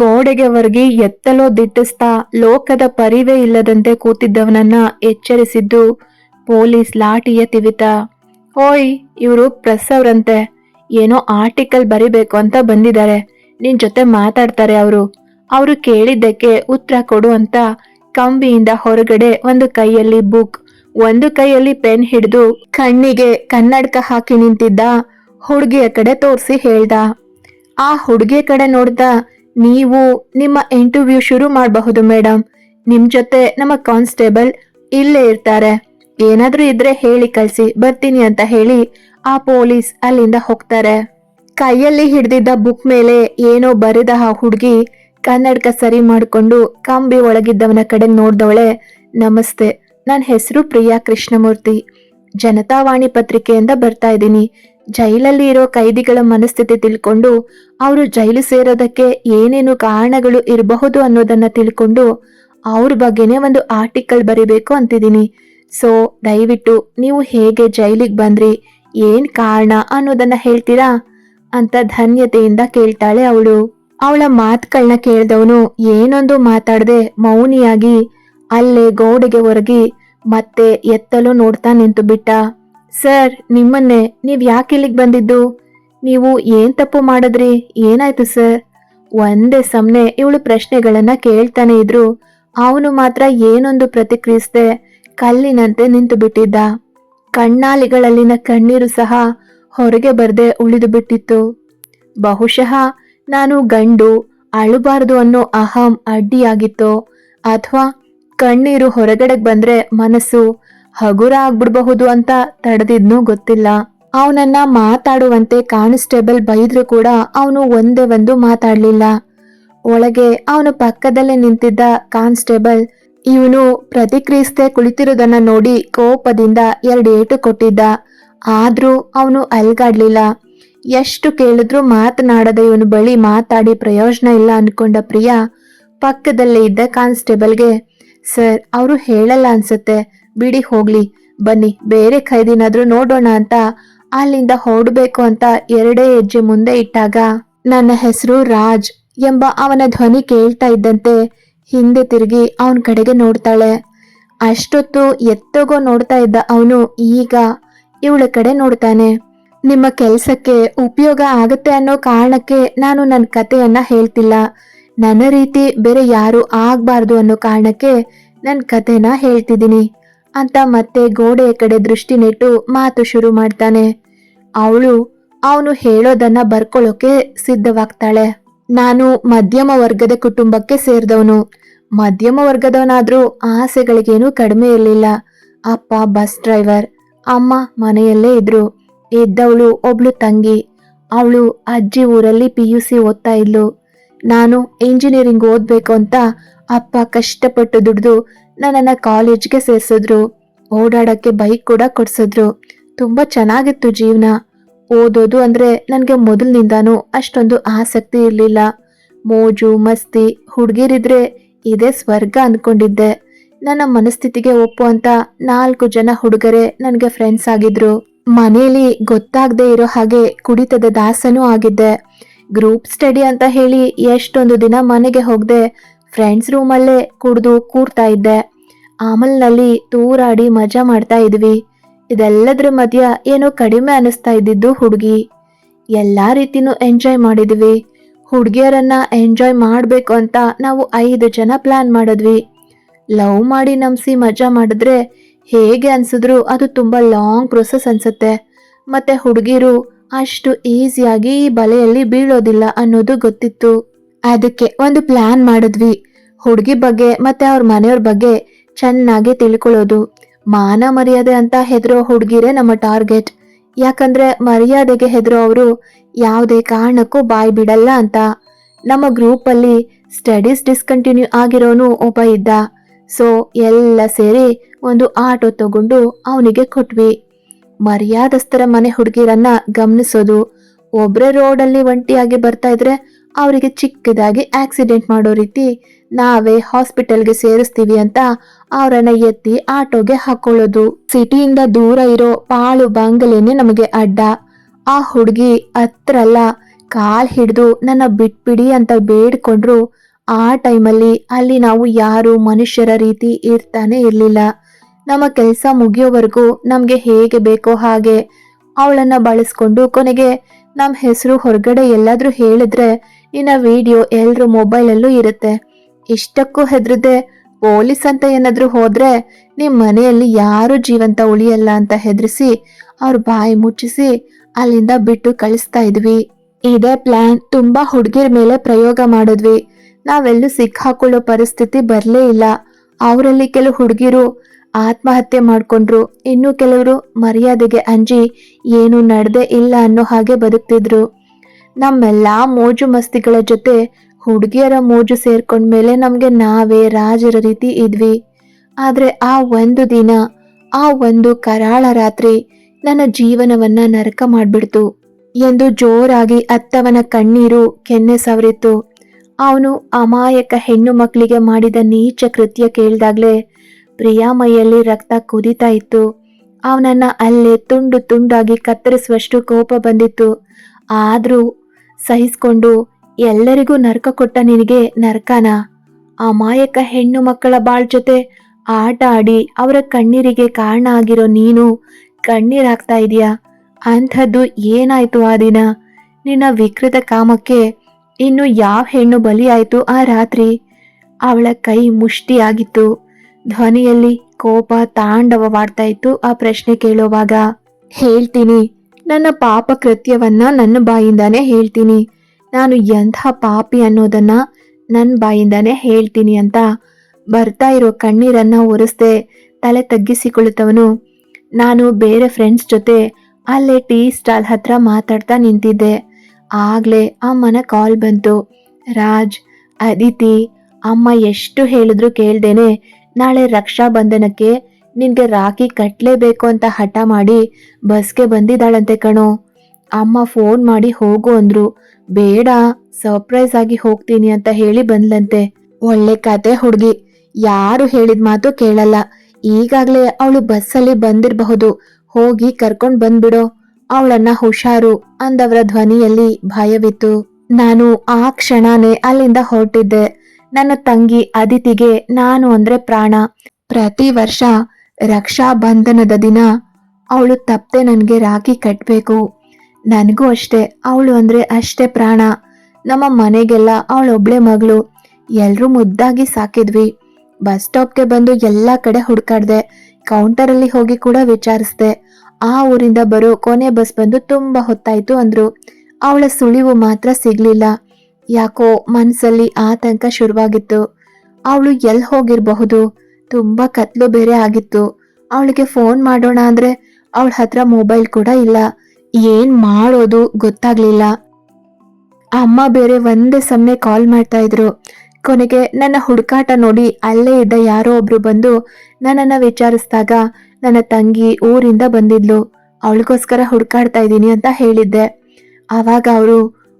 ಗೋಡೆಗೆ ವರ್ಗಿ ಎತ್ತಲೋ ದಿಟ್ಟಿಸ್ತಾ ಲೋಕದ ಪರಿವೇ ಇಲ್ಲದಂತೆ ಕೂತಿದ್ದವನನ್ನ ಎಚ್ಚರಿಸಿದ್ದು ಪೊಲೀಸ್ ಲಾಠಿಯ ತಿವಿತ. ಓಯ್, ಇವರು ಪ್ರೆಸ್ ಏನೋ ಆರ್ಟಿಕಲ್ ಬರಿಬೇಕು ಅಂತ ಬಂದಿದ್ದಾರೆ. ನಿನ್ ಜೊತೆ ಮಾತಾಡ್ತಾರೆ ಅವರು. ಅವರು ಕೇಳಿದ್ದಕ್ಕೆ ಉತ್ತರ ಕೊಡು ಅಂತ ಕಂಬಿಯಿಂದ ಹೊರಗಡೆ ಒಂದು ಕೈಯಲ್ಲಿ ಬುಕ್, ಒಂದು ಕೈಯಲ್ಲಿ ಪೆನ್ ಹಿಡಿದು ಕಣ್ಣಿಗೆ ಕನ್ನಡಕ ಹಾಕಿ ನಿಂತಿದ್ದ ಹುಡುಗಿಯ ಕಡೆ ತೋರಿಸಿ ಹೇಳ್ದ. ಆ ಹುಡುಗಿಯ ಕಡೆ ನೋಡ್ದ ನೀವು ನಿಮ್ಮ ಇಂಟರ್ವ್ಯೂ ಶುರು ಮಾಡಬಹುದು ಮೇಡಮ್ ನಿಮ್ಮ ಜೊತೆ ನಮ್ಮ ಕಾನ್ಸ್ಟೇಬಲ್ ಇಲ್ಲೇ ಇರ್ತಾರೆ. ಏನಾದರೂ ಇದ್ರೆ ಹೇಳಿ ಕಳಿಸಿ, ಬರ್ತೀನಿ ಅಂತ ಹೇಳಿ ಆ ಪೊಲೀಸ್ ಅಲ್ಲಿಂದ ಹೋಗ್ತಾರೆ. ಕೈಯಲ್ಲಿ ಹಿಡ್ದಿದ್ದ ಬುಕ್ ಮೇಲೆ ಏನೋ ಬರೆದ ಆ ಹುಡುಗಿ ಕನ್ನಡಕ ಸರಿ ಮಾಡಿಕೊಂಡು ಕಂಬಿ ಒಳಗಿದ್ದವನ ಕಡೆ ನೋಡ್ದವಳೆ, ನಮಸ್ತೆ ನನ್ನ ಹೆಸರು ಪ್ರಿಯಾ ಕೃಷ್ಣಮೂರ್ತಿ. ಜನತಾವಾಣಿ ಪತ್ರಿಕೆಯಿಂದ ಬರ್ತಾ ಇದ್ದೀನಿ. ಜೈಲಲ್ಲಿ ಇರೋ ಕೈದಿಗಳ ಮನಸ್ಥಿತಿ ತಿಳ್ಕೊಂಡು ಅವರು ಜೈಲು ಸೇರೋದಕ್ಕೆ ಏನೇನು ಕಾರಣಗಳು ಇರಬಹುದು ಅನ್ನೋದನ್ನ ತಿಳ್ಕೊಂಡು ಅವ್ರ ಬಗ್ಗೆನೇ ಒಂದು ಆರ್ಟಿಕಲ್ ಬರಿಬೇಕು ಅಂತಿದ್ದೀನಿ. ಸೊ ದಯವಿಟ್ಟು ನೀವು ಹೇಗೆ ಜೈಲಿಗೆ ಬಂದ್ರಿ, ಏನ್ ಕಾರಣ ಅನ್ನೋದನ್ನ ಹೇಳ್ತೀರಾ ಅಂತ ಧನ್ಯತೆಯಿಂದ ಕೇಳ್ತಾಳೆ ಅವಳು. ಅವಳ ಮಾತುಗಳನ್ನ ಕೇಳ್ದವನು ಏನೊಂದು ಮಾತಾಡದೆ ಮೌನಿಯಾಗಿ ಅಲ್ಲೇ ಗೋಡೆಗೆ ಒರಗಿ ಮತ್ತೆ ಎತ್ತಲು ನೋಡ್ತಾ ನಿಂತು ಬಿಟ್ಟ. ಸರ್, ನಿಮ್ಮನ್ನೇ ನೀವು ಯಾಕೆ ಇಲ್ಲಿಗೆ ಬಂದಿದ್ದು? ನೀವು ಏನು ತಪ್ಪು ಮಾಡಿದ್ರಿ? ಏನಾಯ್ತು ಸರ್? ಒಂದೇ ಸಮನೆ ಇವಳು ಪ್ರಶ್ನೆಗಳನ್ನ ಕೇಳ್ತಾನೆ ಇದ್ರು. ಅವನು ಮಾತ್ರ ಏನೊಂದು ಪ್ರತಿಕ್ರಿಯಿಸದೆ ಕಲ್ಲಿನಂತೆ ನಿಂತು ಬಿಟ್ಟಿದ್ದ. ಕಣ್ಣಾಲಿಗಳಲ್ಲಿನ ಕಣ್ಣೀರು ಸಹ ಹೊರಗೆ ಬರದೆ ಉಳಿದು ಬಿಟ್ಟಿತ್ತು. ಬಹುಶಃ ನಾನು ಗಂಡು, ಅಳಬಾರದು ಅನ್ನೋ ಅಹಂ ಅಡ್ಡಿಯಾಗಿತ್ತೋ, ಅಥವಾ ಕಣ್ಣೀರು ಹೊರಗಡೆಗೆ ಬಂದ್ರೆ ಮನಸ್ಸು ಹಗುರ ಆಗ್ಬಿಡ್ಬಹುದು ಅಂತ ತಡೆದಿದ್ನೂ ಗೊತ್ತಿಲ್ಲ. ಅವನನ್ನ ಮಾತಾಡುವಂತೆ ಕಾನ್ಸ್ಟೇಬಲ್ ಬೈದ್ರು ಕೂಡ ಅವನು ಒಂದೇ ಒಂದು ಮಾತಾಡ್ಲಿಲ್ಲ. ಒಳಗೆ ಅವನು ಪಕ್ಕದಲ್ಲೇ ನಿಂತಿದ್ದ ಕಾನ್ಸ್ಟೇಬಲ್ ಇವನು ಪ್ರತಿಕ್ರಿಯಿಸದೆ ಕುಳಿತಿರೋದನ್ನ ನೋಡಿ ಕೋಪದಿಂದ ಎರಡು ಏಟು ಕೊಟ್ಟಿದ್ದ. ಆದ್ರೂ ಅವನು ಅಲ್ಗಾಡ್ಲಿಲ್ಲ. ಎಷ್ಟು ಕೇಳಿದ್ರೂ ಮಾತನಾಡದ ಇವನು ಬಳಿ ಮಾತಾಡಿ ಪ್ರಯೋಜನ ಇಲ್ಲ ಅನ್ಕೊಂಡ ಪ್ರಿಯಾ ಪಕ್ಕದಲ್ಲೇ ಇದ್ದ ಕಾನ್ಸ್ಟೇಬಲ್ಗೆ, ಸರ್, ಅವರು ಹೇಳಲ್ಲ ಅನ್ಸುತ್ತೆ. ಬಿಡಿ ಹೋಗ್ಲಿ. ಬನ್ನಿ, ಬೇರೆ ಖೈದಿನಾದ್ರೂ ನೋಡೋಣ ಅಂತ. ಅಲ್ಲಿಂದ ಹೊರಡ್ಬೇಕು ಅಂತ ಎರಡೇ ಹೆಜ್ಜೆ ಮುಂದೆ ಇಟ್ಟಾಗ, ನನ್ನ ಹೆಸರು ರಾಜ್ ಎಂಬ ಅವನ ಧ್ವನಿ ಕೇಳ್ತಾ ಇದ್ದಂತೆ ಹಿಂದೆ ತಿರುಗಿ ಅವನ ಕಡೆಗೆ ನೋಡ್ತಾಳೆ. ಅಷ್ಟೊತ್ತು ಎತ್ತಗೋ ನೋಡ್ತಾ ಇದ್ದ ಅವನು ಈಗ ಇವಳ ಕಡೆ ನೋಡ್ತಾನೆ. ನಿಮ್ಮ ಕೆಲಸಕ್ಕೆ ಉಪಯೋಗ ಆಗುತ್ತೆ ಅನ್ನೋ ಕಾರಣಕ್ಕೆ ನಾನು ನನ್ನ ಕಥೆಯನ್ನ ಹೇಳ್ತಿಲ್ಲ. ನನ್ನ ರೀತಿ ಬೇರೆ ಯಾರು ಆಗಬಾರ್ದು ಅನ್ನೋ ಕಾರಣಕ್ಕೆ ನನ್ನ ಕಥೆನ ಹೇಳ್ತಿದ್ದೀನಿ. ಅಂತ ಮತ್ತೆ ಗೋಡೆಯ ಕಡೆ ದೃಷ್ಟಿ ನೆಟ್ಟು ಮಾತು ಶುರು ಮಾಡ್ತಾನೆ. ಅವಳು ಅವನು ಹೇಳೋದನ್ನ ಬರ್ಕೊಳ್ಳೋಕೆ ಸಿದ್ಧವಾಗ್ತಾಳೆ. ನಾನು ಮಧ್ಯಮ ವರ್ಗದ ಕುಟುಂಬಕ್ಕೆ ಸೇರಿದವನು. ಮಧ್ಯಮ ವರ್ಗದವನಾದ್ರೂ ಆಸೆಗಳಿಗೇನು ಕಡಿಮೆ ಇರಲಿಲ್ಲ. ಅಪ್ಪ ಬಸ್ ಡ್ರೈವರ್, ಅಮ್ಮ ಮನೆಯಲ್ಲೇ ಇದ್ರು. ಇದ್ದವಳು ಒಬ್ಳು ತಂಗಿ. ಅವಳು ಅಜ್ಜಿ ಊರಲ್ಲಿ ಪಿ ಯು ಸಿ ಓದ್ತಾ ಇದ್ಲು. ನಾನು ಇಂಜಿನಿಯರಿಂಗ್ ಓದ್ಬೇಕು ಅಂತ ಅಪ್ಪ ಕಷ್ಟಪಟ್ಟು ದುಡಿದು ನನ್ನನ್ನು ಕಾಲೇಜ್ಗೆ ಸೇರಿಸಿದ್ರು. ಓಡಾಡೋಕ್ಕೆ ಬೈಕ್ ಕೂಡ ಕೊಡಿಸಿದ್ರು. ತುಂಬ ಚೆನ್ನಾಗಿತ್ತು ಜೀವನ. ಓದೋದು ಅಂದರೆ ನನಗೆ ಮೊದಲಿನಿಂದಾನು ಅಷ್ಟೊಂದು ಆಸಕ್ತಿ ಇರಲಿಲ್ಲ. ಮೋಜು, ಮಸ್ತಿ, ಹುಡುಗಿರಿದ್ರೆ ಇದೇ ಸ್ವರ್ಗ ಅಂದ್ಕೊಂಡಿದ್ದೆ ನನ್ನ ಮನಸ್ಥಿತಿಗೆ ಒಪ್ಪುವಂತ ನಾಲ್ಕು ಜನ ಹುಡುಗರೇ ನನಗೆ ಫ್ರೆಂಡ್ಸ್ ಆಗಿದ್ರು. ಮನೆಯಲ್ಲಿ ಗೊತ್ತಾಗದೆ ಇರೋ ಹಾಗೆ ಕುಡಿತದ ದಾಸನೂ ಆಗಿದ್ದೆ. ಗ್ರೂಪ್ ಸ್ಟಡಿ ಅಂತ ಹೇಳಿ ಎಷ್ಟೊಂದು ದಿನ ಮನೆಗೆ ಹೋಗದೆ ಫ್ರೆಂಡ್ಸ್ ರೂಮಲ್ಲೇ ಕುಡಿದು ಕೂರ್ತಾ ಇದ್ದೆ. ಆಮಲ್ನಲ್ಲಿ ತೂರಾಡಿ ಮಜಾ ಮಾಡ್ತಾ ಇದ್ವಿ. ಇದೆಲ್ಲದ್ರ ಮಧ್ಯ ಏನೋ ಕಡಿಮೆ ಅನಿಸ್ತಾ ಇದ್ದಿದ್ದು ಹುಡುಗಿ. ಎಲ್ಲ ರೀತಿನೂ ಎಂಜಾಯ್ ಮಾಡಿದ್ವಿ. ಹುಡುಗಿಯರನ್ನ ಎಂಜಾಯ್ ಮಾಡಬೇಕು ಅಂತ ನಾವು ಐದು ಜನ ಪ್ಲಾನ್ ಮಾಡಿದ್ವಿ. ಲವ್ ಮಾಡಿ ನಂಬಿಸಿ ಮಜಾ ಮಾಡಿದ್ರೆ ಹೇಗೆ ಅನಿಸಿದ್ರು ಅದು ತುಂಬಾ ಲಾಂಗ್ ಪ್ರೊಸೆಸ್ ಅನ್ಸುತ್ತೆ. ಮತ್ತೆ ಹುಡುಗಿರು ಅಷ್ಟು ಈಸಿಯಾಗಿ ಈ ಬಲೆಯಲ್ಲಿ ಬೀಳೋದಿಲ್ಲ ಅನ್ನೋದು ಗೊತ್ತಿತ್ತು. ಅದಕ್ಕೆ ಒಂದು ಪ್ಲಾನ್ ಮಾಡಿದ್ವಿ. ಹುಡುಗಿ ಬಗ್ಗೆ ಮತ್ತೆ ಅವ್ರ ಮನೆಯವ್ರ ಬಗ್ಗೆ ಚೆನ್ನಾಗಿ ತಿಳ್ಕೊಳ್ಳೋದು. ಮಾನ ಮರ್ಯಾದೆ ಅಂತ ಹೆದರೋ ಹುಡುಗಿರೇ ನಮ್ಮ ಟಾರ್ಗೆಟ್. ಯಾಕಂದ್ರೆ ಮರ್ಯಾದೆಗೆ ಹೆದರೋ ಅವರು ಯಾವುದೇ ಕಾರಣಕ್ಕೂ ಬಾಯ್ ಬಿಡಲ್ಲ ಅಂತ. ನಮ್ಮ ಗ್ರೂಪಲ್ಲಿ ಸ್ಟಡೀಸ್ ಡಿಸ್ಕಂಟಿನ್ಯೂ ಆಗಿರೋನು ಒಬ್ಬ ಇದ್ದ. ಸೊ, ಎಲ್ಲ ಸೇರಿ ಒಂದು ಆಟೋ ತಗೊಂಡು ಅವನಿಗೆ ಕೊಟ್ವಿ. ಮರ್ಯಾದಸ್ಥರ ಮನೆ ಹುಡುಗಿರನ್ನ ಗಮನಿಸೋದು. ಒಬ್ರೇ ರೋಡಲ್ಲಿ ಒಂಟಿಯಾಗಿ ಬರ್ತಾ ಇದ್ರೆ ಅವರಿಗೆ ಚಿಕ್ಕದಾಗಿ ಆಕ್ಸಿಡೆಂಟ್ ಮಾಡೋ ರೀತಿ ನಾವೇ ಹಾಸ್ಪಿಟಲ್ಗೆ ಸೇರಿಸ್ತೀವಿ ಅಂತ ಅವರನ್ನ ಎತ್ತಿ ಆಟೋಗೆ ಹಾಕೊಳ್ಳೋದು. ಸಿಟಿಯಿಂದ ದೂರ ಇರೋ ಪಾಳು ಬಂಗಲೇನೆ ನಮಗೆ ಅಡ್ಡ. ಆ ಹುಡುಗಿ ಹತ್ರಲ್ಲ ಕಾಲ್ ಹಿಡಿದು ನನ್ನ ಬಿಟ್ಬಿಡಿ ಅಂತ ಬೇಡ್ಕೊಂಡ್ರು ಆ ಟೈಮಲ್ಲಿ ಅಲ್ಲಿ ನಾವು ಯಾರು ಮನುಷ್ಯರ ರೀತಿ ಇರ್ತಾನೆ ಇರಲಿಲ್ಲ. ನಮ್ಮ ಕೆಲಸ ಮುಗಿಯೋವರೆಗೂ ನಮಗೆ ಹೇಗೆ ಬೇಕೋ ಹಾಗೆ ಅವಳನ್ನ ಬಳಸ್ಕೊಂಡು ಕೊನೆಗೆ ನಮ್ಮ ಹೆಸರು ಹೊರಗಡೆ ಎಲ್ಲಾದರೂ ಹೇಳಿದ್ರೆ ನಿನ್ನ ವಿಡಿಯೋ ಎಲ್ಲರೂ ಮೊಬೈಲಲ್ಲೂ ಇರುತ್ತೆ. ಇಷ್ಟಕ್ಕೂ ಹೆದ್ರದೆ ಪೊಲೀಸ್ ಅಂತ ಏನಾದರೂ ಹೋದರೆ ನಿಮ್ಮ ಮನೆಯಲ್ಲಿ ಯಾರು ಜೀವಂತ ಉಳಿಯಲ್ಲ ಅಂತ ಹೆದರಿಸಿ ಅವ್ರ ಬಾಯಿ ಮುಚ್ಚಿಸಿ ಅಲ್ಲಿಂದ ಬಿಟ್ಟು ಕಳಿಸ್ತಾ ಇದ್ವಿ. ಇದೇ ಪ್ಲಾನ್ ತುಂಬಾ ಹುಡುಗಿರ ಮೇಲೆ ಪ್ರಯೋಗ ಮಾಡಿದ್ವಿ. ನಾವೆಲ್ಲೂ ಸಿಕ್ಕಾಕೊಳ್ಳೋ ಪರಿಸ್ಥಿತಿ ಬರಲೇ ಇಲ್ಲ. ಅವರಲ್ಲಿ ಕೆಲವು ಹುಡುಗಿರು ಆತ್ಮಹತ್ಯೆ ಮಾಡ್ಕೊಂಡ್ರು. ಇನ್ನು ಕೆಲವರು ಮರ್ಯಾದೆಗೆ ಅಂಜಿ ಏನು ನಡೆದೇ ಇಲ್ಲ ಅನ್ನೋ ಹಾಗೆ ಬದುಕ್ತಿದ್ರು. ನಮ್ಮೆಲ್ಲಾ ಮೋಜು ಮಸ್ತಿಗಳ ಜೊತೆ ಹುಡುಗಿಯರ ಮೋಜು ಸೇರ್ಕೊಂಡ್ಮೇಲೆ ನಮಗೆ ನಾವೇ ರಾಜರ ರೀತಿ ಇದ್ವಿ. ಆದ್ರೆ ಆ ಒಂದು ದಿನ, ಆ ಒಂದು ಕರಾಳ ರಾತ್ರಿ ನನ್ನ ಜೀವನವನ್ನ ನರಕ ಮಾಡಿಬಿಡ್ತು. ಎಂದು ಜೋರಾಗಿ ಅತ್ತವನ ಕಣ್ಣೀರು ಕೆನ್ನೆ ಸವರಿತ್ತು. ಅವನು ಅಮಾಯಕ ಹೆಣ್ಣು ಮಕ್ಕಳಿಗೆ ಮಾಡಿದ ನೀಚ ಕೃತ್ಯ ಕೇಳಿದಾಗ್ಲೇ ಪ್ರಿಯಾ ಮೈಯಲ್ಲಿ ರಕ್ತ ಕುದೀತಾ ಇತ್ತು. ಅವನನ್ನ ಅಲ್ಲೇ ತುಂಡು ತುಂಡಾಗಿ ಕತ್ತರಿಸುವಷ್ಟು ಕೋಪ ಬಂದಿತ್ತು. ಆದ್ರೂ ಸಹಿಸ್ಕೊಂಡು ಎಲ್ಲರಿಗೂ ನರ್ಕ ಕೊಟ್ಟ ನಿನಗೆ ನರ್ಕನ. ಮಾಯಕ ಹೆಣ್ಣು ಮಕ್ಕಳ ಬಾಳ್ ಜೊತೆ ಆಟ ಆಡಿ ಅವರ ಕಣ್ಣೀರಿಗೆ ಕಾರಣ ಆಗಿರೋ ನೀನು ಕಣ್ಣೀರಾಗ್ತಾ ಇದೀಯಾ? ಅಂಥದ್ದು ಏನಾಯ್ತು ಆ ದಿನ? ನಿನ್ನ ವಿಕೃತ ಕಾಮಕ್ಕೆ ಇನ್ನು ಯಾವ ಹೆಣ್ಣು ಬಲಿಯಾಯಿತು ಆ ರಾತ್ರಿ? ಅವಳ ಕೈ ಮುಷ್ಟಿಯಾಗಿತ್ತು. ಧ್ವನಿಯಲ್ಲಿ ಕೋಪ ತಾಂಡವವಾಡ್ತಾ ಇತ್ತು ಆ ಪ್ರಶ್ನೆ ಕೇಳುವಾಗ. ಹೇಳ್ತೀನಿ ನನ್ನ ಪಾಪ ಕೃತ್ಯವನ್ನ ನನ್ನ ಬಾಯಿಂದಾನೇ ಹೇಳ್ತೀನಿ. ನಾನು ಎಂಥ ಪಾಪಿ ಅನ್ನೋದನ್ನ ನನ್ನ ಬಾಯಿಂದಾನೇ ಹೇಳ್ತೀನಿ ಅಂತ ಬರ್ತಾ ಇರೋ ಕಣ್ಣೀರನ್ನ ಒರೆಸ್ದೆ ತಲೆ ತಗ್ಗಿಸಿಕೊಳ್ಳುತ್ತವನು. ನಾನು ಬೇರೆ ಫ್ರೆಂಡ್ಸ್ ಜೊತೆ ಅಲ್ಲೇ ಟೀ ಸ್ಟಾಲ್ ಹತ್ರ ಮಾತಾಡ್ತಾ ನಿಂತಿದ್ದೆ. ಆಗ್ಲೇ ಅಮ್ಮನ ಕಾಲ್ ಬಂತು. ರಾಜ್, ಅದಿತಿ, ಅಮ್ಮ ಎಷ್ಟು ಹೇಳಿದ್ರು ಕೇಳ್ದೇನೆ ನಾಳೆ ರಕ್ಷಾ ಬಂಧನಕ್ಕೆ ನಿನ್ಗೆ ರಾಖಿ ಕಟ್ಟಲೇಬೇಕು ಅಂತ ಹಠ ಮಾಡಿ ಬಸ್ಗೆ ಬಂದಿದ್ದಾಳಂತೆ ಕಣೋ. ಅಮ್ಮ ಫೋನ್ ಮಾಡಿ ಹೋಗು ಅಂದ್ರು. ಬೇಡ ಸರ್ಪ್ರೈಸ್ ಆಗಿ ಹೋಗ್ತೀನಿ ಅಂತ ಹೇಳಿ ಬಂದ್ಲಂತೆ. ಒಳ್ಳೆ ಕತೆ ಹುಡುಗಿ. ಯಾರು ಹೇಳಿದ ಮಾತು ಕೇಳಲ್ಲ. ಈಗಾಗಲೇ ಅವಳು ಬಸ್ಸಲ್ಲಿ ಬಂದಿರಬಹುದು. ಹೋಗಿ ಕರ್ಕೊಂಡು ಬಂದ್ಬಿಡೋ. ಅವಳನ್ನ ಹುಷಾರು ಅಂದವರ ಧ್ವನಿಯಲ್ಲಿ ಭಯವಿತ್ತು. ನಾನು ಆ ಕ್ಷಣನೇ ಅಲ್ಲಿಂದ ಹೊರಟಿದ್ದೆ. ನನ್ನ ತಂಗಿ ಅದಿತಿಗೆ ನಾನು ಅಂದ್ರೆ ಪ್ರಾಣ. ಪ್ರತಿ ವರ್ಷ ರಕ್ಷಾ ಬಂಧನದ ದಿನ ಅವಳು ತಪ್ಪದೆ ನನಗೆ ರಾಖಿ ಕಟ್ಟಬೇಕು ನನಗೂ ಅಷ್ಟೇ, ಅವಳು ಅಂದರೆ ಅಷ್ಟೇ ಪ್ರಾಣ. ನಮ್ಮ ಮನೆಗೆಲ್ಲ ಅವಳೊಬ್ಳೆ ಮಗಳು. ಎಲ್ಲರೂ ಮುದ್ದಾಗಿ ಸಾಕಿದ್ವಿ. ಬಸ್ ಸ್ಟಾಪ್ಗೆ ಬಂದು ಎಲ್ಲ ಕಡೆ ಹುಡ್ಕಾಡ್ದೆ ಕೌಂಟರಲ್ಲಿ ಹೋಗಿ ಕೂಡ ವಿಚಾರಿಸ್ದೆ. ಆ ಊರಿಂದ ಬರೋ ಕೊನೆ ಬಸ್ ಬಂದು ತುಂಬಾ ಹೊತ್ತಾಯಿತು ಅಂದ್ರು. ಅವಳ ಸುಳಿವು ಮಾತ್ರ ಸಿಗ್ಲಿಲ್ಲ. ಯಾಕೋ ಮನಸ್ಸಲ್ಲಿ ಆತಂಕ ಶುರುವಾಗಿತ್ತು. ಅವಳು ಎಲ್ಲಿ ಹೋಗಿರಬಹುದು? ತುಂಬಾ ಕತ್ಲು ಬೇರೆ ಆಗಿತ್ತು. ಅವಳಿಗೆ ಫೋನ್ ಮಾಡೋಣ ಅಂದ್ರೆ ಅವಳ ಹತ್ರ ಮೊಬೈಲ್ ಕೂಡ ಇಲ್ಲ. ಏನ್ ಮಾಡೋದು ಗೊತ್ತಾಗ್ಲಿಲ್ಲ. ಅಮ್ಮ ಬೇರೆ ಒಂದೇ ಸಮಯ ಕಾಲ್ ಮಾಡ್ತಾ ಇದ್ರು. ಕೊನೆಗೆ ನನ್ನ ಹುಡುಕಾಟ ನೋಡಿ ಅಲ್ಲೇ ಇದ್ದ ಯಾರೋ ಒಬ್ರು ಬಂದು ನನ್ನನ್ನ ವಿಚಾರಿಸಿದಾಗ ನನ್ನ ತಂಗಿ ಊರಿಂದ ಬಂದಿದ್ಲು. ಅವಳಿಗೋಸ್ಕರ ಹುಡುಕಾಡ್ತಾ ಇದ್ದೀನಿ ಅಂತ ಹೇಳಿದ್ದೆ. ಆವಾಗ ಅವರು,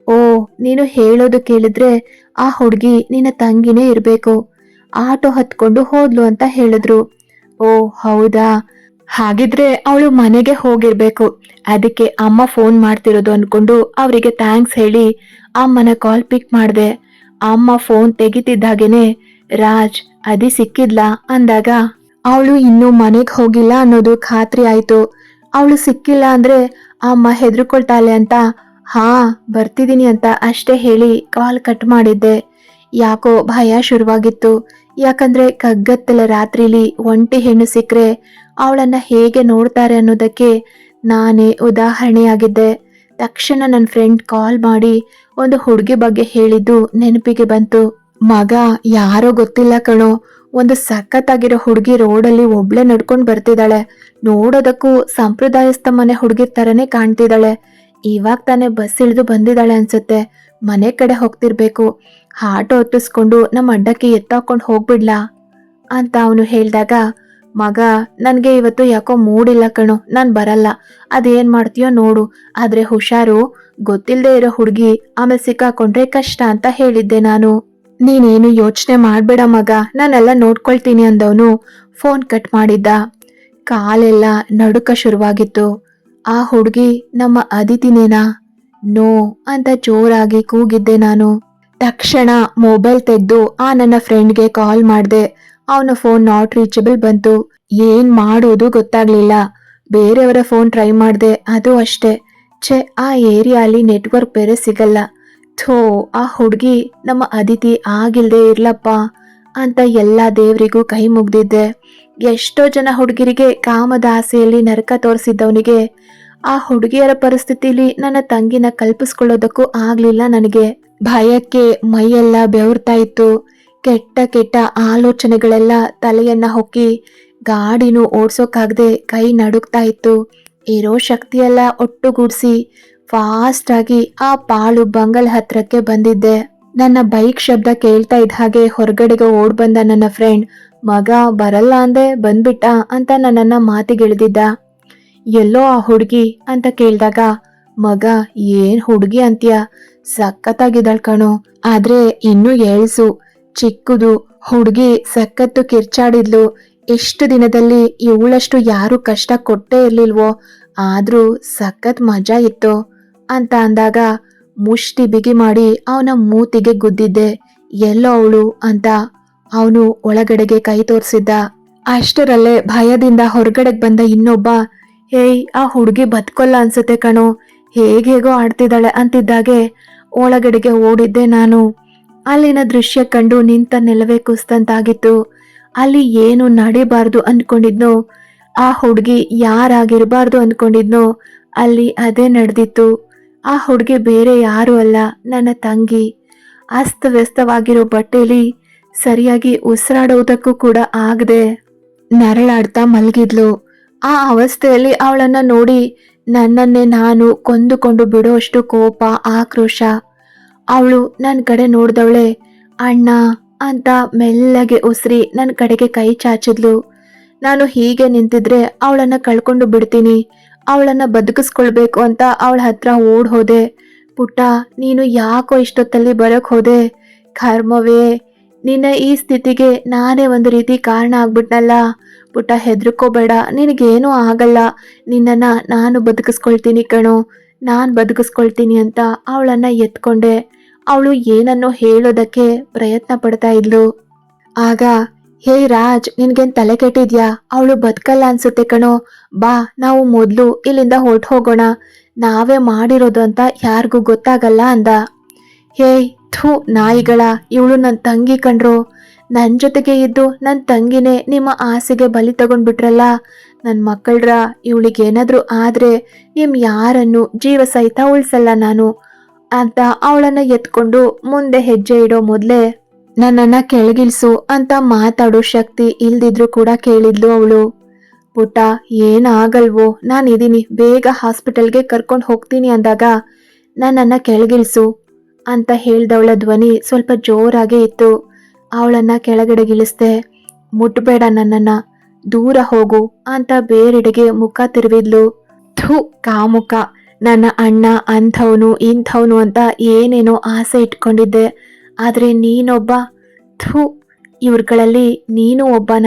ಓ, ನೀನು ಹೇಳೋದು ಕೇಳಿದ್ರೆ ಆ ಹುಡುಗಿ ನಿನ್ನ ತಂಗಿನೇ ಇರಬೇಕು. ಆಟೋ ಹತ್ಕೊಂಡು ಹೋದ್ಲು ಅಂತ ಹೇಳಿದ್ರು. ಓ, ಹೌದಾ? ಹಾಗಿದ್ರೆ ಅವಳು ಮನೆಗೆ ಹೋಗಿರ್ಬೇಕು. ಅದಕ್ಕೆ ಅಮ್ಮ ಫೋನ್ ಮಾಡ್ತಿರೋದು ಅನ್ಕೊಂಡು ಅವರಿಗೆ ಥ್ಯಾಂಕ್ಸ್ ಹೇಳಿ ಅಮ್ಮನ ಕಾಲ್ ಪಿಕ್ ಮಾಡಿದೆ. ಅಮ್ಮ ಫೋನ್ ತೆಗಿತಿದ್ದಾಗೇನೆ, ರಾಜ್, ಅದಿ ಸಿಕ್ಕಿದ್ಲಾ? ಅಂದಾಗ, ಅವಳು ಇನ್ನೂ ಮನೆಗೆ ಹೋಗಿಲ್ಲ ಅನ್ನೋದು ಖಾತ್ರಿ ಆಯ್ತು. ಅವಳು ಸಿಕ್ಕಿಲ್ಲ ಅಂದ್ರೆ ಅಮ್ಮ ಹೆದರ್ಕೊಳ್ತಾಳೆ ಅಂತ, ಹಾ ಬರ್ತಿದ್ದೀನಿ ಅಂತ ಅಷ್ಟೇ ಹೇಳಿ ಕಾಲ್ ಕಟ್ ಮಾಡಿದ್ದೆ. ಯಾಕೋ ಭಯ ಶುರುವಾಗಿತ್ತು. ಯಾಕಂದ್ರೆ ಕಗ್ಗತ್ತಲ ರಾತ್ರಿಲಿ ಒಂಟಿ ಹೆಣ್ಣು ಸಿಕ್ಕರೆ ಅವಳನ್ನ ಹೇಗೆ ನೋಡ್ತಾರೆ ಅನ್ನೋದಕ್ಕೆ ನಾನೇ ಉದಾಹರಣೆಯಾಗಿದ್ದೆ. ತಕ್ಷಣ ನನ್ನ ಫ್ರೆಂಡ್ ಕಾಲ್ ಮಾಡಿ ಒಂದು ಹುಡುಗಿ ಬಗ್ಗೆ ಹೇಳಿದ್ದು ನೆನಪಿಗೆ ಬಂತು. ಮಗ, ಯಾರೋ ಗೊತ್ತಿಲ್ಲ ಕಣೋ. ಒಂದು ಸಖತ್ತಾಗಿರೋ ಹುಡುಗಿ ರೋಡಲ್ಲಿ ಒಬ್ಳೆ ನಡ್ಕೊಂಡು ಬರ್ತಿದ್ದಾಳೆ. ನೋಡೋದಕ್ಕೂ ಸಂಪ್ರದಾಯಸ್ಥ ಮನೆ ಹುಡುಗಿ ಥರನೇ ಕಾಣ್ತಿದ್ದಾಳೆ. ಇವಾಗ ತಾನೇ ಬಸ್ ಇಳಿದು ಬಂದಿದ್ದಾಳೆ ಅನ್ಸುತ್ತೆ. ಮನೆ ಕಡೆ ಹೋಗ್ತಿರ್ಬೇಕು. ಆಟೋ ಹೊತ್ತಿಸ್ಕೊಂಡು ನಮ್ಮ ಅಡ್ಡಕ್ಕೆ ಎತ್ತಾಕೊಂಡು ಹೋಗ್ಬಿಡ್ಲಾ? ಅಂತ ಅವನು ಹೇಳಿದಾಗ, ಮಗ, ನನಗೆ ಇವತ್ತು ಯಾಕೋ ಮೂಡಿಲ್ಲ ಕಣೋ, ನಾನು ಬರಲ್ಲ. ಅದೇನ್ ಮಾಡ್ತೀಯೋ ನೋಡು. ಆದ್ರೆ ಹುಷಾರು ಗೊತ್ತಿಲ್ಲದೆ ಇರೋ ಹುಡುಗಿ ಆಮೇಲೆ ಸಿಕ್ಕಾಕೊಂಡ್ರೆ ಕಷ್ಟ ಅಂತ ಹೇಳಿದ್ದೆ ನಾನು. ನೀನೇನು ಯೋಚನೆ ಮಾಡಬೇಡ ಮಗ, ನಾನೆಲ್ಲ ನೋಡ್ಕೊಳ್ತೀನಿ ಅಂದವನು ಫೋನ್ ಕಟ್ ಮಾಡಿದ್ದ. ಕಾಲೆಲ್ಲ ನಡುಕ ಶುರುವಾಗಿತ್ತು. ಆ ಹುಡುಗಿ ನಮ್ಮ ಅದಿತಿನೇನಾ? ನೋ ಅಂತ ಜೋರಾಗಿ ಕೂಗಿದ್ದೆ ನಾನು. ತಕ್ಷಣ ಮೊಬೈಲ್ ತೆಗೆದು ಆ ನನ್ನ ಫ್ರೆಂಡ್ಗೆ ಕಾಲ್ ಮಾಡಿದೆ. ಅವನ ಫೋನ್ ನಾಟ್ ರೀಚಬಲ್ ಬಂತು. ಏನ್ ಮಾಡೋದು ಗೊತ್ತಾಗ್ಲಿಲ್ಲ. ಬೇರೆಯವರ ಫೋನ್ ಟ್ರೈ ಮಾಡಿದೆ. ಅದು ಅಷ್ಟೇ. ಛೆ, ಆ ಏರಿಯಾಲಿ ನೆಟ್ವರ್ಕ್ ಬೇರೆ ಸಿಗಲ್ಲ. ಥೋ, ಆ ಹುಡುಗಿ ನಮ್ಮ ಅದಿತಿ ಆಗಿಲ್ದೆ ಇರ್ಲಪ್ಪ ಅಂತ ಎಲ್ಲ ದೇವರಿಗೂ ಕೈ ಮುಗ್ದಿದ್ದೆ. ಎಷ್ಟೋ ಜನ ಹುಡುಗಿರಿಗೆ ಕಾಮದ ಆಸೆಯಲ್ಲಿ ನರಕ ತೋರಿಸಿದ್ದವನಿಗೆ, ಆ ಹುಡುಗಿಯರ ಪರಿಸ್ಥಿತಿಲಿ ನನ್ನ ತಂಗಿನ ಕಲ್ಪಿಸ್ಕೊಳ್ಳೋದಕ್ಕೂ ಆಗಲಿಲ್ಲ ನನಗೆ. ಭಯಕ್ಕೆ ಮೈಯೆಲ್ಲ ಬೆವರ್ತಾ ಇತ್ತು. ಕೆಟ್ಟ ಕೆಟ್ಟ ಆಲೋಚನೆಗಳೆಲ್ಲ ತಲೆಯನ್ನ ಹೊಕ್ಕಿ ಗಾಡಿನೂ ಓಡ್ಸೋಕಾಗದೆ ಕೈ ನಡುಗ್ತಾ ಇತ್ತು. ಇರೋ ಶಕ್ತಿಯೆಲ್ಲ ಒಟ್ಟುಗೂಡಿಸಿ ಫಾಸ್ಟ್ ಆಗಿ ಆ ಪಾಳು ಬಂಗಲ್ ಹತ್ರಕ್ಕೆ ಬಂದಿದ್ದೆ. ನನ್ನ ಬೈಕ್ ಶಬ್ದ ಕೇಳ್ತಾ ಇದ್ದ ಹಾಗೆ ಹೊರಗಡೆಗೆ ಓಡ್ ಬಂದ ನನ್ನ ಫ್ರೆಂಡ್ ಮಗ, ಬರಲ್ಲ ಅಂದೆ, ಬಂದ್ಬಿಟ್ಟ ಅಂತ ನನ್ನನ್ನ ಮಾತಿಗಿಳಿದಿದ್ದ. ಎಲ್ಲೋ ಆ ಹುಡುಗಿ ಅಂತ ಕೇಳಿದಾಗ, ಮಗ, ಏನ್ ಹುಡುಗಿ ಅಂತ್ಯ? ಸಖತ್ತಾಗಿದ್ದಾಳ್ ಕಣೋ. ಆದ್ರೆ ಇನ್ನು ಏಳ್ಸು. ಚಿಕ್ಕದು ಹುಡುಗಿ ಸಖತ್ತು ಕಿರ್ಚಾಡಿದ್ಲು. ಎಷ್ಟು ದಿನದಲ್ಲಿ ಇವಳಷ್ಟು ಯಾರು ಕಷ್ಟ ಕೊಟ್ಟೇ ಇರ್ಲಿಲ್ವೋ. ಆದ್ರೂ ಸಖತ್ ಮಜಾ ಇತ್ತು. ಅಂತ ಅಂದಾಗ ಮುಷ್ಟಿ ಬಿಗಿ ಮಾಡಿ ಅವನ ಮೂತಿಗೆ ಗುದ್ದಿದ್ದೆ. ಎಲ್ಲೋ ಅವಳು ಅಂತ ಅವನು ಒಳಗಡೆಗೆ ಕೈ ತೋರಿಸಿದ್ದ. ಅಷ್ಟರಲ್ಲೇ ಭಯದಿಂದ ಹೊರಗಡೆಗೆ ಬಂದ ಇನ್ನೊಬ್ಬ, ಹೇಯ್, ಆ ಹುಡುಗಿ ಬದ್ಕೊಲ್ಲ ಅನ್ಸುತ್ತೆ ಕಣೋ. ಹೇಗೇಗೋ ಆಡ್ತಿದ್ದಾಳೆ ಅಂತಿದ್ದಾಗೆ ಒಳಗಡೆಗೆ ಓಡಿದ್ದೆ ನಾನು. ಅಲ್ಲಿನ ದೃಶ್ಯ ಕಂಡು ನಿಂತ ನೆಲವೇ ಕುಸ್ತಂತಾಗಿತ್ತು. ಅಲ್ಲಿ ಏನು ನಡೀಬಾರ್ದು ಅಂದ್ಕೊಂಡಿದ್ನೋ ಆ ಹುಡುಗಿ ಯಾರಾಗಿರಬಾರ್ದು ಅಂದ್ಕೊಂಡಿದ್ನೋ ಅಲ್ಲಿ ಅದೇ ನಡೆದಿತ್ತು. ಆ ಹುಡುಗಿ ಬೇರೆ ಯಾರು ಅಲ್ಲ, ನನ್ನ ತಂಗಿ. ಅಸ್ತವ್ಯಸ್ತವಾಗಿರೋ ಬಟ್ಟೆಲಿ ಸರಿಯಾಗಿ ಉಸಿರಾಡೋದಕ್ಕೂ ಕೂಡ ಆಗದೆ. ನರಳಾಡ್ತಾ ಮಲಗಿದ್ಲು. ಆ ಅವಸ್ಥೆಯಲ್ಲಿ ಅವಳನ್ನ ನೋಡಿ ನನ್ನನ್ನೇ ನಾನು ಕೊಂದುಕೊಂಡು ಬಿಡೋಷ್ಟು ಕೋಪ, ಆಕ್ರೋಶ. ಅವಳು ನನ್ನ ಕಡೆ ನೋಡಿದವಳೆ, ಅಣ್ಣ ಅಂತ ಮೆಲ್ಲಗೆ ಉಸಿರಿ ನನ್ನ ಕಡೆಗೆ ಕೈ ಚಾಚಿದ್ಲು. ನಾನು ಹೀಗೆ ನಿಂತಿದ್ರೆ ಅವಳನ್ನ ಕಳ್ಕೊಂಡು ಬಿಡ್ತೀನಿ, ಅವಳನ್ನ ಬದುಕಿಸ್ಕೊಳ್ಬೇಕು ಅಂತ ಅವಳ ಹತ್ರ ಓಡ್ ಹೋದೆ. ಪುಟ್ಟ, ನೀನು ಯಾಕೋ ಇಷ್ಟೊತ್ತಲ್ಲಿ ಬರಕ್ ಹೋದೆ? ಕರ್ಮವೇ, ನಿನ್ನ ಈ ಸ್ಥಿತಿಗೆ ನಾನೇ ಒಂದು ರೀತಿ ಕಾರಣ ಆಗ್ಬಿಟ್ನಲ್ಲ. ಪುಟ್ಟ ಹೆದರ್ಕೋಬೇಡ, ನಿನಗೇನೂ ಆಗಲ್ಲ. ನಿನ್ನನ್ನ ನಾನು ಬದುಕಿಸ್ಕೊಳ್ತೀನಿ ಕಣೋ, ನಾನು ಬದುಕಿಸ್ಕೊಳ್ತೀನಿ ಅಂತ ಅವಳನ್ನ ಎತ್ಕೊಂಡೆ. ಅವಳು ಏನನ್ನೋ ಹೇಳೋದಕ್ಕೆ ಪ್ರಯತ್ನ ಪಡ್ತಾ ಇದ್ಲು. ಆಗ, ಹೇ ರಾಜ್, ನಿನ್ಗೇನ್ ತಲೆ ಕೆಟ್ಟಿದ್ಯಾ? ಅವಳು ಬದುಕಲ್ಲ ಅನ್ಸುತ್ತೆ ಕಣೋ. ಬಾ, ನಾವು ಮೊದಲು ಇಲ್ಲಿಂದ ಹೊರಟು ಹೋಗೋಣ ನಾವೇ ಮಾಡಿರೋದು ಅಂತ ಯಾರಿಗೂ ಗೊತ್ತಾಗಲ್ಲ ಅಂದ. ಹೇ ಥೂ ನಾಯಿಗಳ, ಇವಳು ನನ್ನ ತಂಗಿ ಕಣ್ರೋ. ನನ್ನ ಜೊತೆಗೆ ಇದ್ದು ನನ್ನ ತಂಗಿನೇ ನಿಮ್ಮ ಆಸೆಗೆ ಬಲಿ ತಗೊಂಡ್ಬಿಟ್ರಲ್ಲ. ನನ್ನ ಮಕ್ಕಳ್ರ ಇವಳಿಗೆ ಏನಾದರೂ ಆದರೆ ನಿಮ್ ಯಾರನ್ನು ಜೀವ ಸಹಿತ ಉಳಿಸಲ್ಲ ನಾನು. ಅಂತ ಅವಳನ್ನ ಎತ್ಕೊಂಡು ಮುಂದೆ ಹೆಜ್ಜೆ ಇಡೋ ಮೊದಲೇ ನನ್ನನ್ನ ಕೆಳಗಿಳಿಸು ಅಂತ ಮಾತಾಡೋ ಶಕ್ತಿ ಇಲ್ದಿದ್ರು ಕೂಡ ಕೇಳಿದ್ಲು ಅವಳು. ಪುಟ್ಟ, ಏನಾಗಲ್ವೋ ನಾನಿದ್ದೀನಿ ಬೇಗ ಹಾಸ್ಪಿಟಲ್ಗೆ ಕರ್ಕೊಂಡು ಹೋಗ್ತೀನಿ ಅಂದಾಗ ನನ್ನನ್ನ ಕೆಳಗಿಳಿಸು ಅಂತ ಹೇಳ್ದವಳ ಧ್ವನಿ ಸ್ವಲ್ಪ ಜೋರಾಗೇ ಇತ್ತು. ಅವಳನ್ನ ಕೆಳಗಡೆಗಿಳಿಸ್ದೆ ಮುಟ್ಬೇಡ ನನ್ನನ್ನ, ದೂರ ಹೋಗು ಅಂತ ಬೇರೆಡೆಗೆ ಮುಖ ತಿರುವಿದ್ಲು. ಥು ಕಾಮುಖ ನನ್ನ ಅಣ್ಣ ಅಂಥವನು ಇಂಥವನು ಅಂತ ಏನೇನೋ ಆಸೆ ಇಟ್ಕೊಂಡಿದ್ದೆ. ಆದರೆ ನೀನೊಬ್ಬ, ಥು, ಇವ್ರುಗಳಲ್ಲಿ ನೀನು ಒಬ್ಬನ?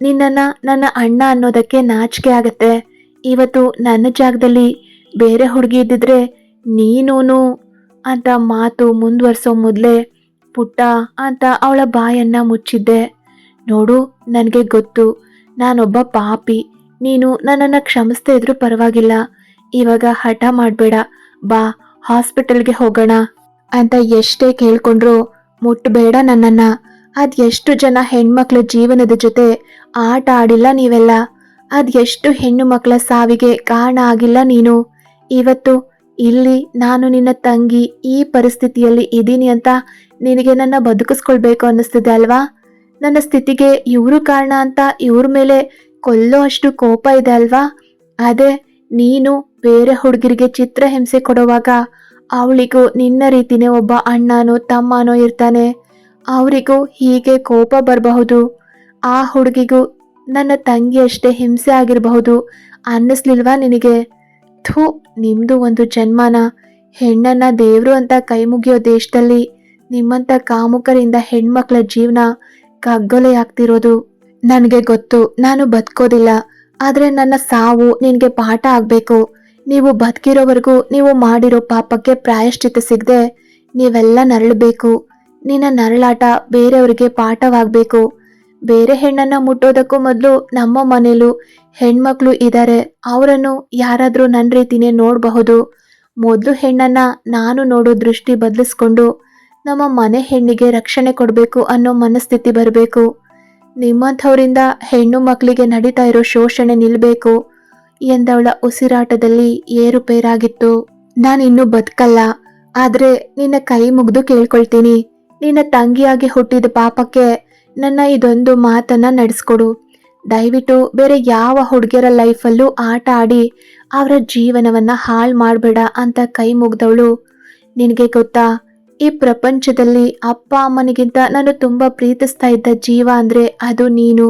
ನಿನ್ನನ್ನು ನನ್ನ ಅಣ್ಣ ಅನ್ನೋದಕ್ಕೆ ನಾಚಿಕೆ ಆಗತ್ತೆ. ಇವತ್ತು ನನ್ನ ಜಾಗದಲ್ಲಿ ಬೇರೆ ಹುಡುಗಿ ಇದ್ದಿದ್ರೆ ನೀನೂನು ಅಂತ ಮಾತು ಮುಂದುವರ್ಸೋ ಮೊದಲೇ ಪುಟ್ಟ ಅಂತ ಅವಳ ಬಾಯನ್ನ ಮುಚ್ಚಿದ್ದೆ. ನೋಡು, ನನಗೆ ಗೊತ್ತು. ನಾನೊಬ್ಬ ಪಾಪಿ. ನೀನು ನನ್ನನ್ನು ಕ್ಷಮಿಸ್ತಾ ಇದ್ರೂ ಪರವಾಗಿಲ್ಲ. ಇವಾಗ ಹಠ ಮಾಡಬೇಡ. ಬಾ, ಹಾಸ್ಪಿಟಲ್ಗೆ ಹೋಗೋಣ. ಅಂತ ಎಷ್ಟೇ ಕೇಳ್ಕೊಂಡ್ರು ಮುಟ್ಟಬೇಡ ನನ್ನನ್ನು. ಅದು ಎಷ್ಟು ಜನ ಹೆಣ್ಮಕ್ಳ ಜೀವನದ ಜೊತೆ ಆಟ ಆಡಿಲ್ಲ ನೀವೆಲ್ಲ. ಅದ್ ಎಷ್ಟು ಹೆಣ್ಣು ಮಕ್ಕಳ ಸಾವಿಗೆ ಕಾರಣ ಆಗಿಲ್ಲ ನೀನು. ಇವತ್ತು ಇಲ್ಲಿ ನಾನು ನಿನ್ನ ತಂಗಿ ಈ ಪರಿಸ್ಥಿತಿಯಲ್ಲಿ ಇದ್ದೀನಿ ಅಂತ ನಿನಗೆ ನನ್ನ ಬದುಕಿಸ್ಕೊಳ್ಬೇಕು ಅನ್ನಿಸ್ತಿದೆ ಅಲ್ವಾ? ನನ್ನ ಸ್ಥಿತಿಗೆ ಇವರು ಕಾರಣ ಅಂತ ಇವ್ರ ಮೇಲೆ ಕೊಲ್ಲೋ ಅಷ್ಟು ಕೋಪ ಇದೆ ಅಲ್ವಾ? ಅದೇ, ನೀನು ಬೇರೆ ಹುಡುಗರಿಗೆ ಚಿತ್ರ ಹಿಂಸೆ ಕೊಡುವಾಗ ಅವಳಿಗೂ ನಿನ್ನ ರೀತಿನೇ ಒಬ್ಬ ಅಣ್ಣನೋ ತಮ್ಮನೋ ಇರ್ತಾನೆ. ಅವರಿಗೂ ಹೀಗೆ ಕೋಪ ಬರಬಹುದು. ಆ ಹುಡುಗಿಗೂ ನನ್ನ ತಂಗಿಯಷ್ಟೇ ಹಿಂಸೆ ಆಗಿರಬಹುದು ಅನ್ನಿಸ್ಲಿಲ್ವಾ ನಿನಗೆ? ಥೂ ನಿಮ್ಮದು ಒಂದು ಜನ್ಮನ. ಹೆಣ್ಣನ್ನು ದೇವರು ಅಂತ ಕೈ ಮುಗಿಯೋ ದೇಶದಲ್ಲಿ ನಿಮ್ಮಂತ ಕಾಮುಕರಿಂದ ಹೆಣ್ಮಕ್ಳ ಜೀವನ ಕಗ್ಗೊಲೆಯಾಗ್ತಿರೋದು ನನಗೆ ಗೊತ್ತು. ನಾನು ಬದುಕೋದಿಲ್ಲ. ಆದರೆ ನನ್ನ ಸಾವು ನಿನಗೆ ಪಾಠ ಆಗಬೇಕು. ನೀವು ಬದುಕಿರೋವರೆಗೂ ನೀವು ಮಾಡಿರೋ ಪಾಪಕ್ಕೆ ಪ್ರಾಯಶ್ಚಿತ ಸಿಗದೆ ನೀವೆಲ್ಲ ನರಳಬೇಕು. ನಿನ್ನ ನರಳಾಟ ಬೇರೆಯವ್ರಿಗೆ ಪಾಠವಾಗಬೇಕು. ಬೇರೆ ಹೆಣ್ಣನ್ನ ಮುಟ್ಟೋದಕ್ಕೂ ಮೊದಲು ನಮ್ಮ ಮನೇಲೂ ಹೆಣ್ಮಕ್ಳು ಇದ್ದಾರೆ ಅವರನ್ನು ಯಾರಾದರೂ ನನ್ನ ರೀತಿನೇ ನೋಡಬಹುದು. ಮೊದಲು ಹೆಣ್ಣನ್ನ ನಾನು ನೋಡೋ ದೃಷ್ಟಿ ಬದಲಿಸ್ಕೊಂಡು ನಮ್ಮ ಮನೆ ಹೆಣ್ಣಿಗೆ ರಕ್ಷಣೆ ಕೊಡಬೇಕು ಅನ್ನೋ ಮನಸ್ಥಿತಿ ಬರಬೇಕು. ನಿಮ್ಮಂಥವರಿಂದ ಹೆಣ್ಣು ಮಕ್ಕಳಿಗೆ ನಡೀತಾ ಇರೋ ಶೋಷಣೆ ನಿಲ್ಲಬೇಕು ಎಂದವಳ ಉಸಿರಾಟದಲ್ಲಿ ಏರುಪೇರಾಗಿತ್ತು. ನಾನು ಇನ್ನೂ ಬದುಕಲ್ಲ, ಆದ್ರೆ ನಿನ್ನ ಕೈ ಮುಗ್ದು ಕೇಳ್ಕೊಳ್ತೀನಿ. ನಿನ್ನ ತಂಗಿಯಾಗಿ ಹುಟ್ಟಿದ ಪಾಪಕ್ಕೆ ನನ್ನ ಇದೊಂದು ಮಾತನ್ನ ನಡೆಸ್ಕೊಡು. ದಯವಿಟ್ಟು ಬೇರೆ ಯಾವ ಹುಡುಗಿಯರ ಲೈಫಲ್ಲೂ ಆಟ ಆಡಿ ಅವರ ಜೀವನವನ್ನ ಹಾಳು ಮಾಡಬೇಡ ಅಂತ ಕೈ ಮುಗ್ದವಳು. ನಿನಗೆ ಗೊತ್ತಾ ಈ ಪ್ರಪಂಚದಲ್ಲಿ ಅಪ್ಪ ಅಮ್ಮನಿಗಿಂತ ನಾನು ತುಂಬ ಪ್ರೀತಿಸ್ತಾ ಇದ್ದ ಜೀವ ಅಂದರೆ ಅದು ನೀನು.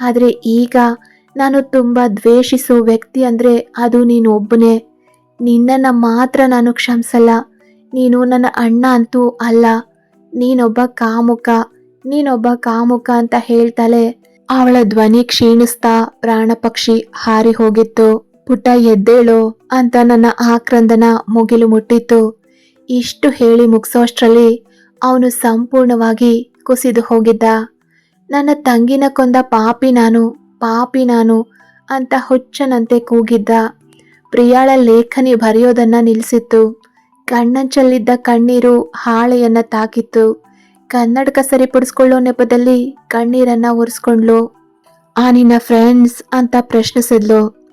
ಆದರೆ ಈಗ ನಾನು ತುಂಬ ದ್ವೇಷಿಸೋ ವ್ಯಕ್ತಿ ಅಂದರೆ ಅದು ನೀನು ಒಬ್ಬನೇ ನಿನ್ನನ್ನು ಮಾತ್ರ ನಾನು ಕ್ಷಮಿಸಲ್ಲ. ನೀನು ನನ್ನ ಅಣ್ಣ ಅಂತೂ ಅಲ್ಲ. ನೀನೊಬ್ಬ ಕಾಮುಕ. ನೀನೊಬ್ಬ ಕಾಮುಕ ಅಂತ ಹೇಳ್ತಾಳೆ. ಅವಳ ಧ್ವನಿ ಕ್ಷೀಣಿಸ್ತಾ ಪ್ರಾಣ ಪಕ್ಷಿ ಹಾರಿ ಹೋಗಿತ್ತು. ಪುಟ್ಟ ಎದ್ದೇಳು ಅಂತ ನನ್ನ ಆಕ್ರಂದನ ಮುಗಿಲು ಮುಟ್ಟಿತ್ತು. ಇಷ್ಟು ಹೇಳಿ ಮುಗಿಸೋಷ್ಟರಲ್ಲಿ ಅವನು ಸಂಪೂರ್ಣವಾಗಿ ಕುಸಿದು ಹೋಗಿದ್ದ. ನನ್ನ ತಂಗಿನ ಕೊಂದ ಪಾಪಿ ನಾನು ಪಾಪಿ ನಾನು ಅಂತ ಹುಚ್ಚನಂತೆ ಕೂಗಿದ್ದ. ಪ್ರಿಯಾಳ ಲೇಖನಿ ಬರೆಯೋದನ್ನ ನಿಲ್ಲಿಸಿತ್ತು ಕಣ್ಣಂಚಲ್ಲಿದ್ದ ಕಣ್ಣೀರು ಹಾಳೆಯನ್ನ ತಾಕಿತ್ತು. ಕನ್ನಡಕ ಸರಿಪಡಿಸ್ಕೊಳ್ಳೋ ನೆಪದಲ್ಲಿ ಕಣ್ಣೀರನ್ನ ಒರೆಸ್ಕೊಂಡ್ಲು. ಆ ನಿನ್ನ ಫ್ರೆಂಡ್ಸ್ ಅಂತ ಪ್ರಶ್ನಿಸಿದ್ಲು.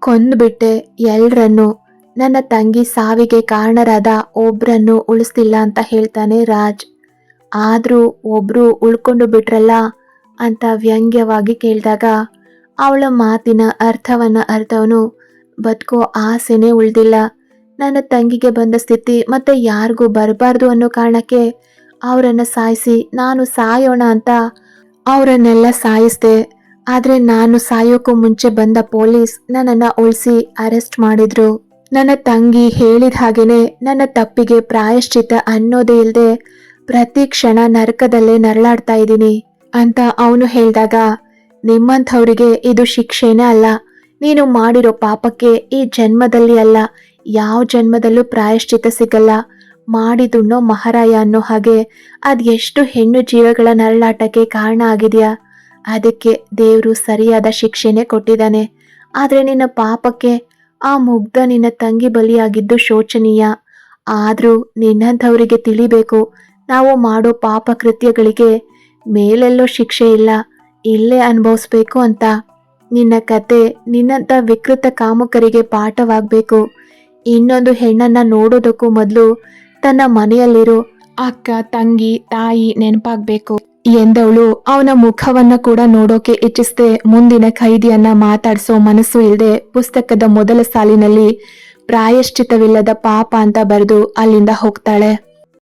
ಕೊಂದ್ಬಿಟ್ಟೆ ಎಲ್ರನ್ನು. ನನ್ನ ತಂಗಿ ಸಾವಿಗೆ ಕಾರಣರಾದ ಒಬ್ರನ್ನು ಉಳಿಸ್ತಿಲ್ಲ ಅಂತ ಹೇಳ್ತಾನೆ ರಾಜ್. ಆದರೂ ಒಬ್ರು ಉಳ್ಕೊಂಡು ಬಿಟ್ರಲ್ಲ ಅಂತ ವ್ಯಂಗ್ಯವಾಗಿ ಕೇಳಿದಾಗ ಅವಳ ಮಾತಿನ ಅರ್ಥವನ್ನ ಅರ್ಥವನು ಬದುಕೋ ಆಸೆನೇ ಉಳ್ದಿಲ್ಲ. ನನ್ನ ತಂಗಿಗೆ ಬಂದ ಸ್ಥಿತಿ ಮತ್ತೆ ಯಾರಿಗೂ ಬರಬಾರ್ದು ಅನ್ನೋ ಕಾರಣಕ್ಕೆ ಅವರನ್ನು ಸಾಯಿಸಿ ನಾನು ಸಾಯೋಣ ಅಂತ ಅವರನ್ನೆಲ್ಲ ಸಾಯಿಸ್ದೆ. ಆದ್ರೆ ನಾನು ಸಾಯೋಕ್ಕೂ ಮುಂಚೆ ಬಂದ ಪೊಲೀಸ್ ನನ್ನನ್ನ ಉಳಿಸಿ ಅರೆಸ್ಟ್ ಮಾಡಿದ್ರು. ನನ್ನ ತಂಗಿ ಹೇಳಿದ ಹಾಗೇನೆ ನನ್ನ ತಪ್ಪಿಗೆ ಪ್ರಾಯಶ್ಚಿತ ಅನ್ನೋದೇ ಇಲ್ಲದೆ ಪ್ರತಿ ಕ್ಷಣ ನರಕದಲ್ಲೇ ನರಳಾಡ್ತಾ ಇದ್ದೀನಿ ಅಂತ ಅವನು ಹೇಳಿದಾಗ, ನಿಮ್ಮಂಥವರಿಗೆ ಇದು ಶಿಕ್ಷೆನೇ ಅಲ್ಲ. ನೀನು ಮಾಡಿರೋ ಪಾಪಕ್ಕೆ ಈ ಜನ್ಮದಲ್ಲಿ ಅಲ್ಲ, ಯಾವ ಜನ್ಮದಲ್ಲೂ ಪ್ರಾಯಶ್ಚಿತ ಸಿಗಲ್ಲ. ಮಾಡಿದುಣ್ಣೋ ಮಹಾರಾಯ ಅನ್ನೋ ಹಾಗೆ ಅದ್ ಎಷ್ಟು ಹೆಣ್ಣು ಜೀವಗಳ ನರಳಾಟಕ್ಕೆ ಕಾರಣ ಆಗಿದೆಯಾ? ಅದಕ್ಕೆ ದೇವರು ಸರಿಯಾದ ಶಿಕ್ಷೆನೇ ಕೊಟ್ಟಿದ್ದಾನೆ. ಆದರೆ ನಿನ್ನ ಪಾಪಕ್ಕೆ ಆ ಮುಗ್ಧ ನಿನ್ನ ತಂಗಿ ಬಲಿಯಾಗಿದ್ದು ಶೋಚನೀಯ. ಆದರೂ ನಿನ್ನಂಥವರಿಗೆ ತಿಳಿಬೇಕು, ನಾವು ಮಾಡೋ ಪಾಪ ಕೃತ್ಯಗಳಿಗೆ ಮೇಲೆಲ್ಲೋ ಶಿಕ್ಷೆ ಇಲ್ಲ, ಇಲ್ಲೇ ಅನುಭವಿಸ್ಬೇಕು ಅಂತ. ನಿನ್ನ ಕತೆ ನಿನ್ನಂಥ ವಿಕೃತ ಕಾಮುಕರಿಗೆ ಪಾಠವಾಗಬೇಕು. ಇನ್ನೊಂದು ಹೆಣ್ಣನ್ನ ನೋಡೋದಕ್ಕೂ ಮೊದಲು ತನ್ನ ಮನೆಯಲ್ಲಿರೋ ಅಕ್ಕ, ತಂಗಿ, ತಾಯಿ ನೆನಪಾಗ್ಬೇಕು. ಎಂದವಳು, ಅವನ ಮುಖವನ್ನ ಕೂಡ ನೋಡೋಕೆ ಇಚ್ಛಿಸದೆ ಮುಂದಿನ ಖೈದಿಯನ್ನ ಮಾತಾಡಿಸೋ ಮನಸ್ಸು ಇಲ್ಲದೆ ಪುಸ್ತಕದ ಮೊದಲ ಸಾಲಿನಲ್ಲಿ ಪ್ರಾಯಶ್ಚಿತವಿಲ್ಲದ ಪಾಪ ಅಂತ ಬರೆದು ಅಲ್ಲಿಂದ ಹೋಗ್ತಾಳೆ.